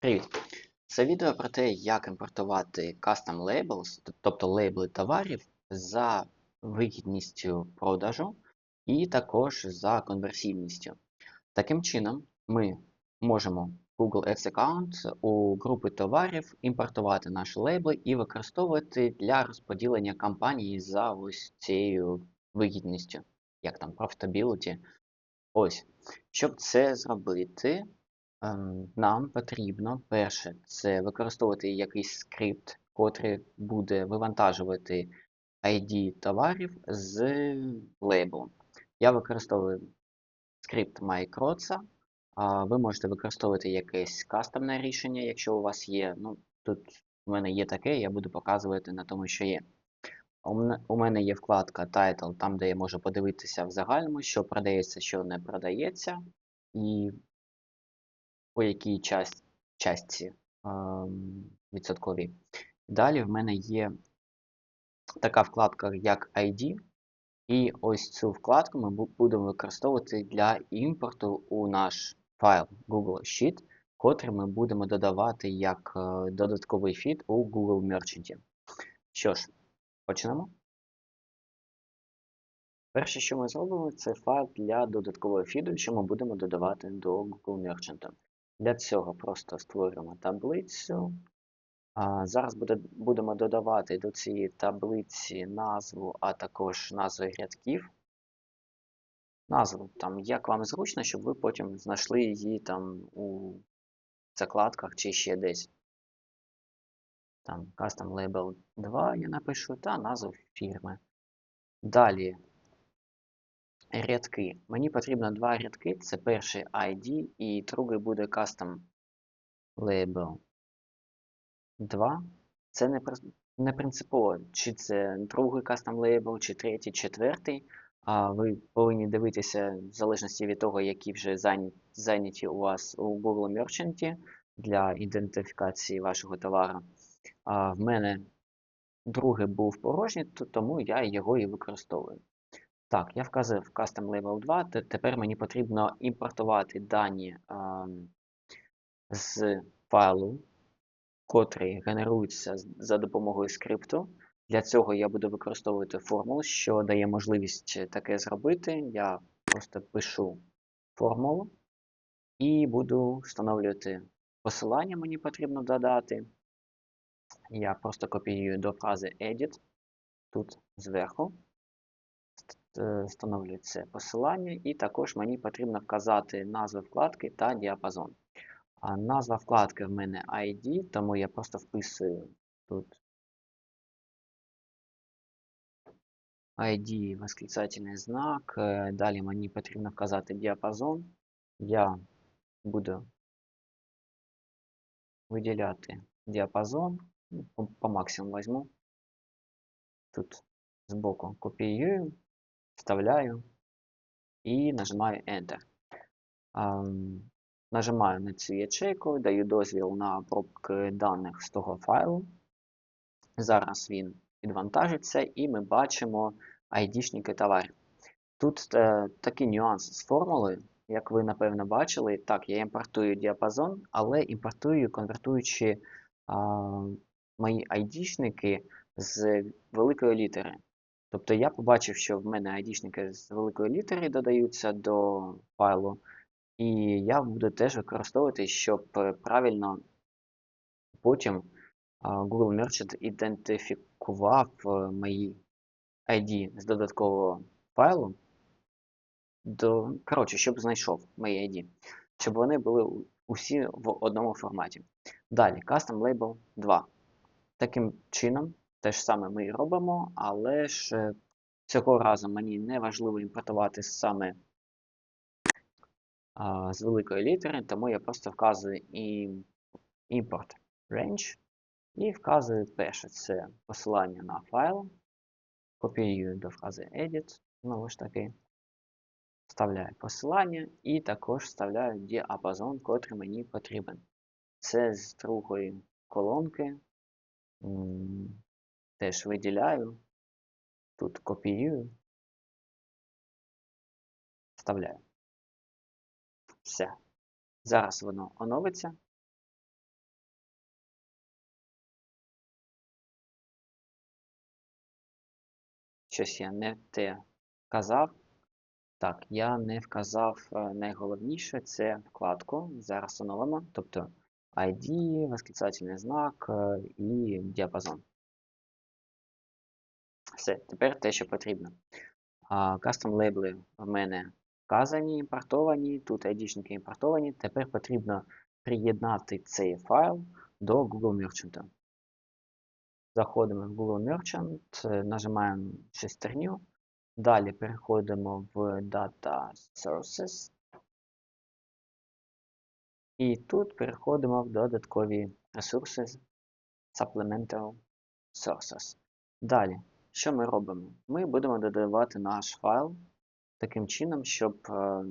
Привіт! Це відео про те, як імпортувати custom labels, тобто лейбли товарів за вигідністю продажу і також за конверсійністю. Таким чином, ми можемо Google Ads аккаунт у групи товарів імпортувати наші лейбли і використовувати для розподілення кампанії за ось цією вигідністю, як там profitability. Ось, щоб це зробити. Ем, Нам потрібно перше це використовувати якийсь скрипт, котрий буде вивантажувати ID товарів з лейблом. Я використовую скрипт MyCroza. Ви можете використовувати якесь кастомне рішення, якщо у вас є. Ну, Тут у мене є таке, я буду показувати на тому, що є. У мене є вкладка Title, там, де я можу подивитися в загальному, що продається, що не продається. І по якій част, частці ем, відсотковій. Далі в мене є така вкладка, як ID. І ось цю вкладку ми будемо використовувати для імпорту у наш файл Google Sheet, котрий ми будемо додавати як е, додатковий фід у Google Merchant. Що ж, почнемо. Перше, що ми зробимо, це файл для додаткового фіду, що ми будемо додавати до Google Merchant. Для цього просто створюємо таблицю. Зараз буде, будемо додавати до цієї таблиці назву, а також назви рядків. Назву, там, як вам зручно, щоб ви потім знайшли її там у закладках чи ще десь. Там Custom Label 2 я напишу та назву фірми. Далі рядки. Мені потрібно два рядки. Це перший ID і другий буде Custom Label 2. Це не, не принципово, чи це другий Custom Label, чи третій, четвертий. А ви повинні дивитися в залежності від того, які вже зайняті у вас у Google Merchant для ідентифікації вашого товару. А в мене другий був порожній, тому я його і використовую. Так, я вказав Custom Label 2. Тепер мені потрібно імпортувати дані з файлу, котрий генерується за допомогою скрипту. Для цього я буду використовувати формулу, що дає можливість таке зробити. Я просто пишу формулу і буду встановлювати посилання, мені потрібно додати. Я просто копіюю до фрази Edit тут зверху. Е, встановлюю це посилання, і також мені потрібно вказати назву вкладки та діапазон. Назва вкладки в мене ID, тому я просто вписую тут ID восклицательний знак. Е, далі мені потрібно вказати діапазон. Я буду виділяти діапазон, ну, по, по максимуму візьму. Тут збоку копіюю вставляю і нажимаю Enter. Нажимаю на цю ячейку, даю дозвіл на обробку даних з того файлу. Зараз він відвантажиться, і ми бачимо ID-шники товарів. Тут е, такий нюанс з формулою, як ви напевно бачили. Так, я імпортую діапазон, але імпортую, конвертуючи е, мої ID-шники з великої літери. Тобто я побачив, що в мене ID-шники з великої літери додаються до файлу, і я буду теж використовувати, щоб е, правильно потім Google Merchant ідентифікував е, мої ID з додаткового файлу. До, Коротше, щоб знайшов мої ID, щоб вони були усі в одному форматі. Далі, Custom Label 2. Таким чином, те ж саме ми і робимо, але ж е, цього разу мені не важливо імпортувати саме а, з великої літери, тому я просто вказую і import range і вказую перше це посилання на файл. Копіюю до фрази Edit, знову ж таки. Вставляю посилання і також вставляю діапазон, котрий мені потрібен. Це з другої колонки Теж виділяю. Тут копіюю. Вставляю. Все. Зараз воно оновиться. Щось я не те вказав. Так, я не вказав е, найголовніше це вкладку. Зараз оновимо. Тобто ID, восклицательний знак е, і діапазон. Все, тепер те, що потрібно. Кастом лейбли в мене вказані, імпортовані, тут ID-шники імпортовані. Тепер потрібно приєднати цей файл до Google Merchant. Заходимо в Google Merchant, нажимаємо шестерню. Далі переходимо в Data Sources. І тут переходимо в додаткові ресурси Supplemental Sources. Далі, що ми робимо? Ми будемо додавати наш файл таким чином, щоб е,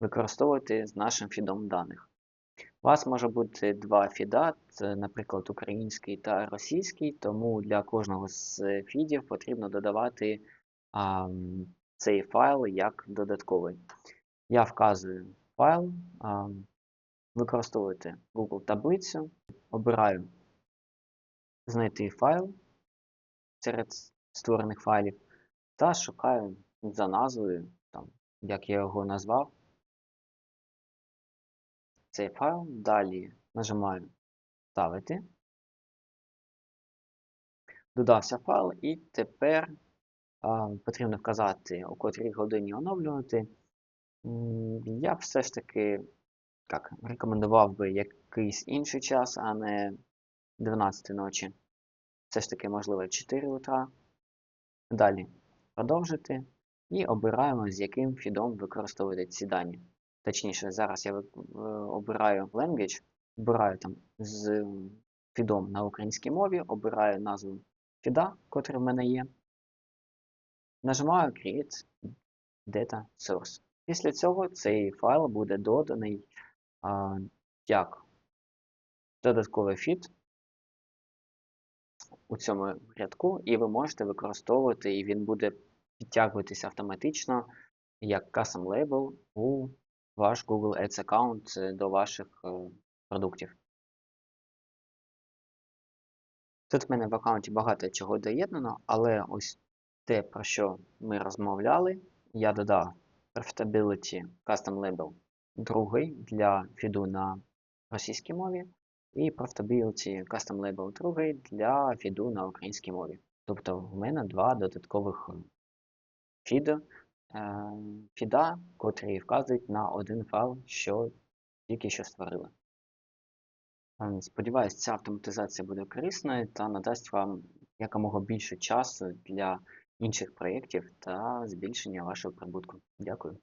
використовувати з нашим фідом даних. У вас може бути два фіда, це, наприклад, український та російський, тому для кожного з фідів потрібно додавати а, цей файл як додатковий. Я вказую файл, а, використовуйте Google таблицю, обираю знайти файл серед створених файлів та шукаю за назвою, там, як я його назвав цей файл. Далі нажимаю Ставити. Додався файл, і тепер а, потрібно вказати, у котрій годині оновлювати. Я все ж таки так, рекомендував би якийсь інший час, а не 12 ночі. Все ж таки, можливо, 4 утра. Далі продовжити. І обираємо, з яким фідом використовувати ці дані. Точніше, зараз я обираю language, обираю там з фідом на українській мові, обираю назву фіда, котрий в мене є. Нажимаю Create Data Source. Після цього цей файл буде доданий як додатковий фід у цьому рядку, і ви можете використовувати, і він буде підтягуватися автоматично як custom label у ваш Google Ads аккаунт е, до ваших е, продуктів. Тут в мене в аккаунті багато чого доєднано, але ось те, про що ми розмовляли, я додав Profitability Custom Label другий для фіду на російській мові, і Profitability Custom Label другий для фіду на українській мові. Тобто в мене два додаткових фіди Е, фіда, котрі вказують на один файл, що тільки що створили. Е, сподіваюсь, ця автоматизація буде корисною та надасть вам якомога більше часу для інших проєктів та збільшення вашого прибутку. Дякую.